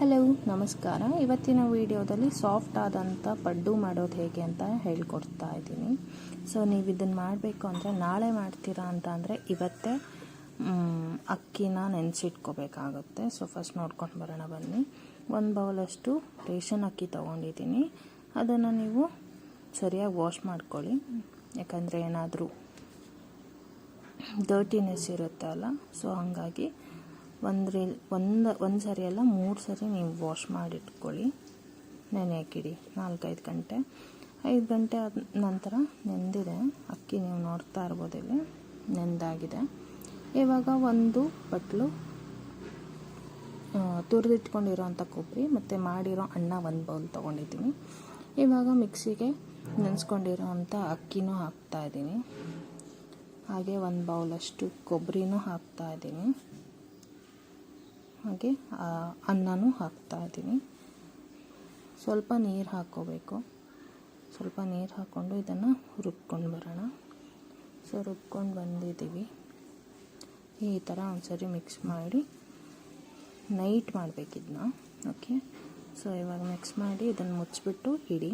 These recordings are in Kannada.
ಹಲೋ, ನಮಸ್ಕಾರ. ಇವತ್ತಿನ ವಿಡಿಯೋದಲ್ಲಿ ಸಾಫ್ಟ್ ಆದಂಥ ಪಡ್ಡು ಮಾಡೋದು ಹೇಗೆ ಅಂತ ಹೇಳ್ಕೊಡ್ತಾ ಇದ್ದೀನಿ. ಸೊ ನೀವು ಇದನ್ನು ಮಾಡಬೇಕು ಅಂದರೆ ನಾಳೆ ಮಾಡ್ತೀರಾ ಅಂತ ಅಂದರೆ ಇವತ್ತೇ ಅಕ್ಕಿನ ನೆನೆಸಿಟ್ಕೋಬೇಕಾಗುತ್ತೆ. ಸೊ ಫಸ್ಟ್ ನೋಡ್ಕೊಂಡು ಬರೋಣ ಬನ್ನಿ. ಒಂದು ಬೌಲಷ್ಟು ರೇಷನ್ ಅಕ್ಕಿ ತೊಗೊಂಡಿದ್ದೀನಿ. ಅದನ್ನು ನೀವು ಸರಿಯಾಗಿ ವಾಶ್ ಮಾಡ್ಕೊಳ್ಳಿ. ಯಾಕಂದರೆ ಏನಾದರೂ ಡರ್ಟಿನೆಸ್ ಇರುತ್ತೆ ಅಲ್ಲ ಸೊ ಹಾಗಾಗಿ ಒಂದು ಒಂದು ಒಂದು ಸರಿ ಅಲ್ಲ, ಮೂರು ಸರಿ ನೀವು ವಾಶ್ ಮಾಡಿಟ್ಕೊಳ್ಳಿ. ನೆನೆಯಕ್ಕಿಡಿ ನಾಲ್ಕೈದು ಗಂಟೆ. ಐದು ಗಂಟೆ ಆದ ನಂತರ ನೆಂದಿದೆ. ಅಕ್ಕಿ ನೀವು ನೋಡ್ತಾ ಇರ್ಬೋದು ಇಲ್ಲಿ ನೆಂದಾಗಿದೆ. ಇವಾಗ ಒಂದು ಬಟ್ಲು ತುರಿದಿಟ್ಕೊಂಡಿರೋಂಥ ಕೊಬ್ಬರಿ ಮತ್ತು ಮಾಡಿರೋ ಅನ್ನ ಒಂದು ಬೌಲ್ ತೊಗೊಂಡಿದ್ದೀನಿ. ಇವಾಗ ಮಿಕ್ಸಿಗೆ ನೆನೆಸ್ಕೊಂಡಿರೋ ಅಂಥ ಅಕ್ಕಿನೂ ಹಾಕ್ತಾಯಿದ್ದೀನಿ ಹಾಗೆ ಒಂದು ಬೌಲಷ್ಟು ಕೊಬ್ಬರಿನೂ ಹಾಕ್ತಾ ಇದ್ದೀನಿ. ಹಾಗೆ ಅನ್ನನೂ ಹಾಕ್ತಾ ಇದ್ದೀನಿ. ಸ್ವಲ್ಪ ನೀರು ಹಾಕ್ಕೋಬೇಕು. ಸ್ವಲ್ಪ ನೀರು ಹಾಕ್ಕೊಂಡು ಇದನ್ನು ರುಬ್ಕೊಂಡು ಬರೋಣ. ಸೊ, ರುಬ್ಕೊಂಡು ಬಂದಿದ್ದೀವಿ. ಈ ಥರ ಒಂದ್ಸರಿ ಮಿಕ್ಸ್ ಮಾಡಿ ನೈಟ್ ಮಾಡಬೇಕಿದ್ನ. ಓಕೆ ಸೊ ಇವಾಗ ಮಿಕ್ಸ್ ಮಾಡಿ ಇದನ್ನು ಮುಚ್ಚಿಬಿಟ್ಟು ಇಡಿ.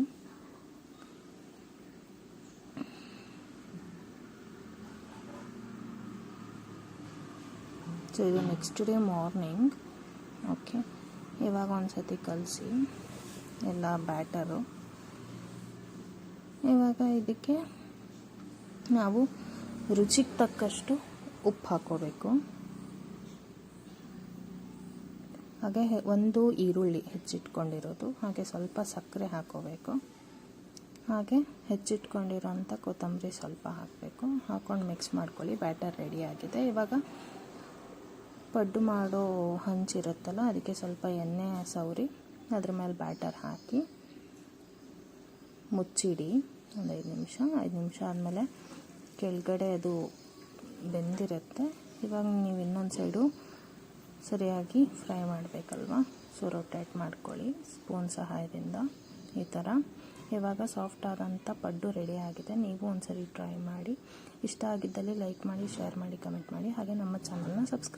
ಸೊ ಇದು ನೆಕ್ಸ್ಟ್ ಡೇ ಮಾರ್ನಿಂಗ್ ಓಕೆ ಇವಾಗ ಒಂದು ಸತಿ ಕಲಸಿ. ಎಲ್ಲ ಬ್ಯಾಟರು ಇವಾಗ ಇದಕ್ಕೆ ನಾವು ರುಚಿಗೆ ತಕ್ಕಷ್ಟು ಉಪ್ಪು ಹಾಕೋಬೇಕು ಹಾಗೆ ಒಂದು ಈರುಳ್ಳಿ ಹೆಚ್ಚಿಟ್ಕೊಂಡಿರೋದು. ಹಾಗೆ ಸ್ವಲ್ಪ ಸಕ್ಕರೆ ಹಾಕೋಬೇಕು ಹಾಗೆ ಹೆಚ್ಚಿಟ್ಕೊಂಡಿರೋಂಥ ಕೊತ್ತಂಬರಿ ಸ್ವಲ್ಪ ಹಾಕಬೇಕು. ಹಾಕ್ಕೊಂಡು ಮಿಕ್ಸ್ ಮಾಡ್ಕೊಳ್ಳಿ. ಬ್ಯಾಟರ್ ರೆಡಿ ಆಗಿದೆ. ಇವಾಗ ಪಡ್ಡು ಮಾಡೋ ಹಂಚಿರುತ್ತಲ್ಲ ಅದಕ್ಕೆ ಸ್ವಲ್ಪ ಎಣ್ಣೆ ಸವರಿ, ಅದ್ರ ಮೇಲೆ ಬ್ಯಾಟರ್ ಹಾಕಿ ಮುಚ್ಚಿಡಿ, ಒಂದು ಐದು ನಿಮಿಷ. ಐದು ನಿಮಿಷ ಆದಮೇಲೆ ಕೆಳಗಡೆ ಅದು ಬೆಂದಿರುತ್ತೆ. ಇವಾಗ ನೀವು ಇನ್ನೊಂದು ಸೈಡು ಸರಿಯಾಗಿ ಫ್ರೈ ಮಾಡಬೇಕಲ್ವ? ಸೊ ರೊಟೇಟ್ ಮಾಡ್ಕೊಳ್ಳಿ ಸ್ಪೂನ್ ಸಹಾಯದಿಂದ ಈ ಥರ ಇವಾಗ ಸಾಫ್ಟ್ ಆದಂಥ ಪಡ್ಡು ರೆಡಿ ಆಗಿದೆ. ನೀವು ಒಂದ್ಸರಿ ಟ್ರೈ ಮಾಡಿ. ಇಷ್ಟ ಆಗಿದ್ದಲ್ಲಿ ಲೈಕ್ ಮಾಡಿ ಶೇರ್ ಮಾಡಿ ಕಮೆಂಟ್ ಮಾಡಿ. ಹಾಗೆ ನಮ್ಮ ಚಾನಲ್ನ ಸಬ್ಸ್ಕ್ರೈಬ್